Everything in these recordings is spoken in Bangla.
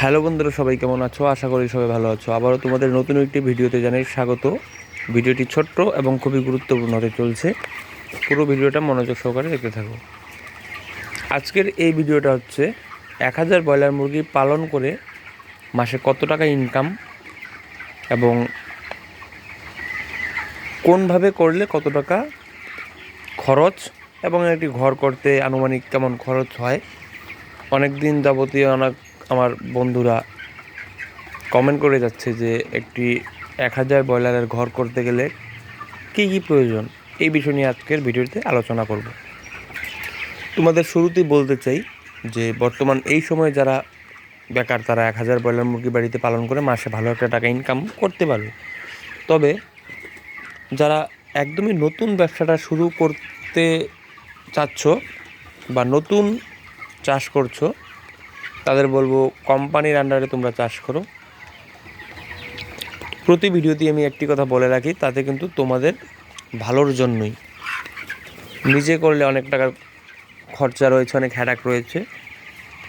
হ্যালো বন্ধুরা, সবাই কেমন আছো? আশা করি সবাই ভালো আছো। আবারও তোমাদের নতুন একটি ভিডিওতে জানাই স্বাগত। ভিডিওটি ছোট্ট এবং খুবই গুরুত্বপূর্ণ হতে চলছে। পুরো ভিডিওটা মনোযোগ সহকারে দেখতে থাকো। আজকের এই ভিডিওটা হচ্ছে এক হাজার ব্রয়লার মুরগি পালন করে মাসে কত টাকা ইনকাম এবং কোনভাবে করলে কত টাকা খরচ এবং একটি ঘর করতে আনুমানিক কেমন খরচ হয়। অনেক দিন যাবতীয় অনেক আমার বন্ধুরা কমেন্ট করে যাচ্ছে যে একটি এক হাজার ব্রয়লারের ঘর করতে গেলে কী কী প্রয়োজন? এই বিষয় নিয়ে আজকের ভিডিওতে আলোচনা করব। তোমাদের শুরুতেই বলতে চাই যে বর্তমান এই সময়ে যারা বেকার, তারা এক হাজার ব্রয়লার মুরগি বাড়িতে পালন করে মাসে ভালো একটা টাকা ইনকাম করতে পারবে। তবে যারা একদমই নতুন ব্যবসাটা শুরু করতে চাচ্ছ বা নতুন চাষ করছ তাদের বলব কোম্পানির আন্ডারে তোমরা চাষ করো। প্রতি ভিডিওতে আমি একটি কথা বলে রাখি, তাতে কিন্তু তোমাদের ভালোর জন্যই। নিজে করলে অনেক টাকার খরচা রয়েছে, অনেক হ্যাডাক রয়েছে।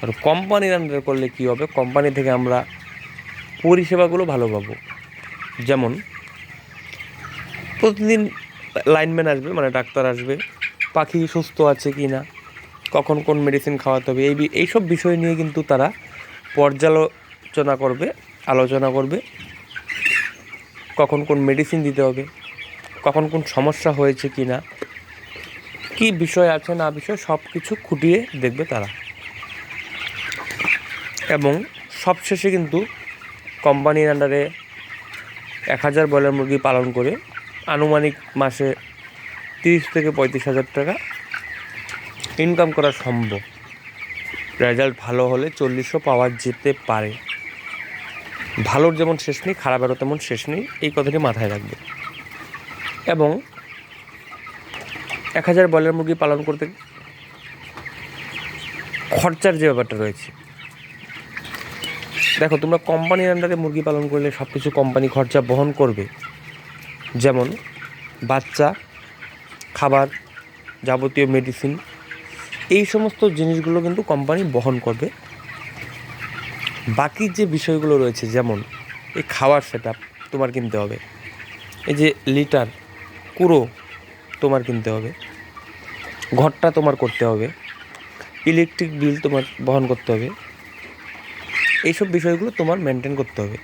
আর কোম্পানির আন্ডারে করলে কী হবে? কোম্পানি থেকে আমরা পরিষেবাগুলো ভালো পাবো। যেমন, প্রতিদিন লাইনম্যান আসবে মানে ডাক্তার আসবে। পাখি সুস্থ আছে কি না কখন কোন মেডিসিন খাওয়াতে হবে, এই এইসব বিষয় নিয়ে কিন্তু তারা পর্যালোচনা করবে, আলোচনা করবে, কখন কোন মেডিসিন দিতে হবে, কখন কোন সমস্যা হয়েছে কি না কী বিষয় আছে না বিষয় সব কিছু খুঁটিয়ে দেখবে তারা। এবং সবশেষে কিন্তু কোম্পানির আন্ডারে এক হাজার ব্রয়লার মুরগি পালন করে আনুমানিক মাসে তিরিশ থেকে পঁয়ত্রিশ হাজার টাকা ইনকাম করা সম্ভব। রেজাল্ট ভালো হলে চল্লিশও পাওয়া যেতে পারে। ভালোর যেমন শেষ নেই, খারাপেরও তেমন শেষ নেই, এই কথাটি মাথায় রাখবে। এবং এক হাজার ব্রয়লার মুরগি পালন করতে খরচার যে ব্যাপারটা রয়েছে। দেখো, তোমরা কোম্পানির আন্ডারে মুরগি পালন করলে সব কিছু কোম্পানি খরচা বহন করবে। যেমন বাচ্চা, খাবার, যাবতীয় মেডিসিন এই সমস্ত জিনিসগুলো কিন্তু কোম্পানি বহন করবে। বাকি যে বিষয়গুলো রয়েছে, যেমন এই খাওয়ার সেট তোমার কিনতে হবে। এই যে লিটার কুড়ো তোমার কিনতে হবে। ঘরটা তোমার করতে হবে। ইলেকট্রিক বিল তোমার বহন করতে হবে। এইসব বিষয়গুলো তোমার মেনটেন করতে হবে।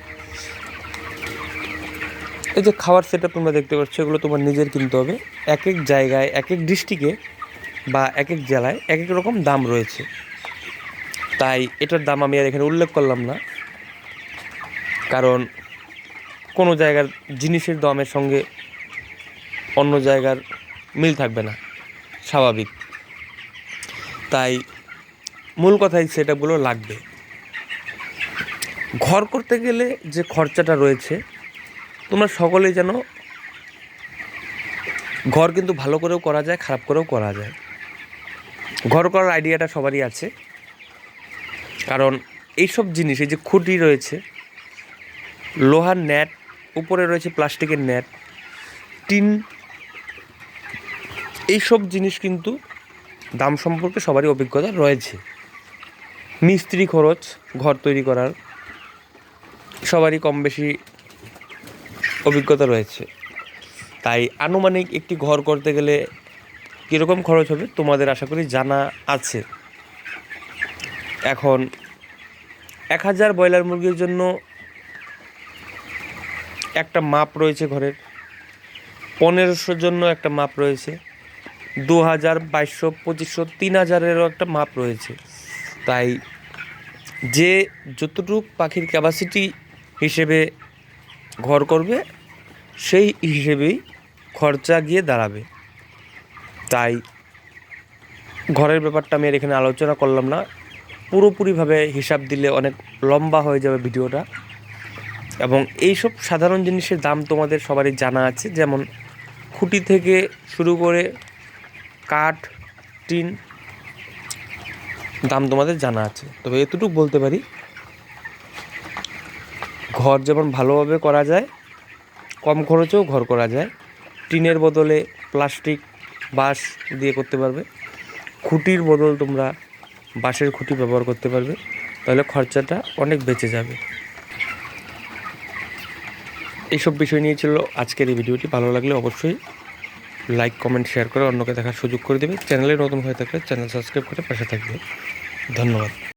এই যে খাওয়ার সেট তোমরা দেখতে পাচ্ছ, এগুলো তোমার নিজের কিনতে হবে। এক এক জায়গায় এক এক ডিস্ট্রিক্টে বা এক এক জেলায় এক এক রকম দাম রয়েছে। তাই এটার দাম আমি আর এখানে উল্লেখ করলাম না। কারণ কোনো জায়গার জিনিসের দামের সঙ্গে অন্য জায়গার মিল থাকবে না, স্বাভাবিক। তাই মূল কথাই সেটাগুলো লাগবে। ঘর করতে গেলে যে খরচাটা রয়েছে, তোমরা সকলেই যেন ঘর কিন্তু ভালো করেও করা যায়, খারাপ করেও করা যায়। ঘর করার আইডিয়াটা সবারই আছে। কারণ এইসব জিনিস, এই যে খুঁটি রয়েছে, লোহার নেট উপরে রয়েছে প্লাস্টিকের নেট টিন এইসব জিনিস কিন্তু দাম সম্পর্কে সবারই অভিজ্ঞতা রয়েছে। মিস্ত্রি খরচ, ঘর তৈরি করার সবারই কম বেশি অভিজ্ঞতা রয়েছে। তাই আনুমানিক একটি ঘর করতে গেলে কীরকম খরচ হবে তোমাদের আশা করি জানা আছে। এখন এক হাজার ব্রয়লার মুরগির জন্য একটা মাপ রয়েছে ঘরের। পনেরোশোর জন্য একটা মাপ রয়েছে। দু হাজার বাইশশো, পঁচিশশো, তিন হাজারেরও একটা মাপ রয়েছে। তাই যে যতটুক পাখির ক্যাপাসিটি হিসেবে ঘর করবে, সেই হিসেবেই খরচা গিয়ে দাঁড়াবে। তাই ঘরের ব্যাপারটা আমি এখানে আলোচনা করলাম না। পুরোপুরিভাবে হিসাব দিলে অনেক লম্বা হয়ে যাবে ভিডিওটা। এবং এইসব সাধারণ জিনিসের দাম তোমাদের সবারই জানা আছে, যেমন খুঁটি থেকে শুরু করে কাঠ, টিন, দাম তোমাদের জানা আছে। তবে এতটুকু বলতে পারি, ঘর যেমন ভালোভাবে করা যায়, কম খরচেও ঘর করা যায়, টিনের বদলে প্লাস্টিক বাঁশ দিয়ে করতে পারবে। খুঁটির বদল তোমরা বাঁশের খুঁটি ব্যবহার করতে পারবে। তাহলে খরচাটা অনেক বেঁচে যাবে। এইসব বিষয় নিয়ে ছিল আজকের এই ভিডিওটি। ভালো লাগলে অবশ্যই লাইক কমেন্ট শেয়ার করে অন্যকে দেখার সুযোগ করে দেবে। চ্যানেলে নতুন হয়ে থাকলে চ্যানেল সাবস্ক্রাইব করে পাশে থাকবে। ধন্যবাদ।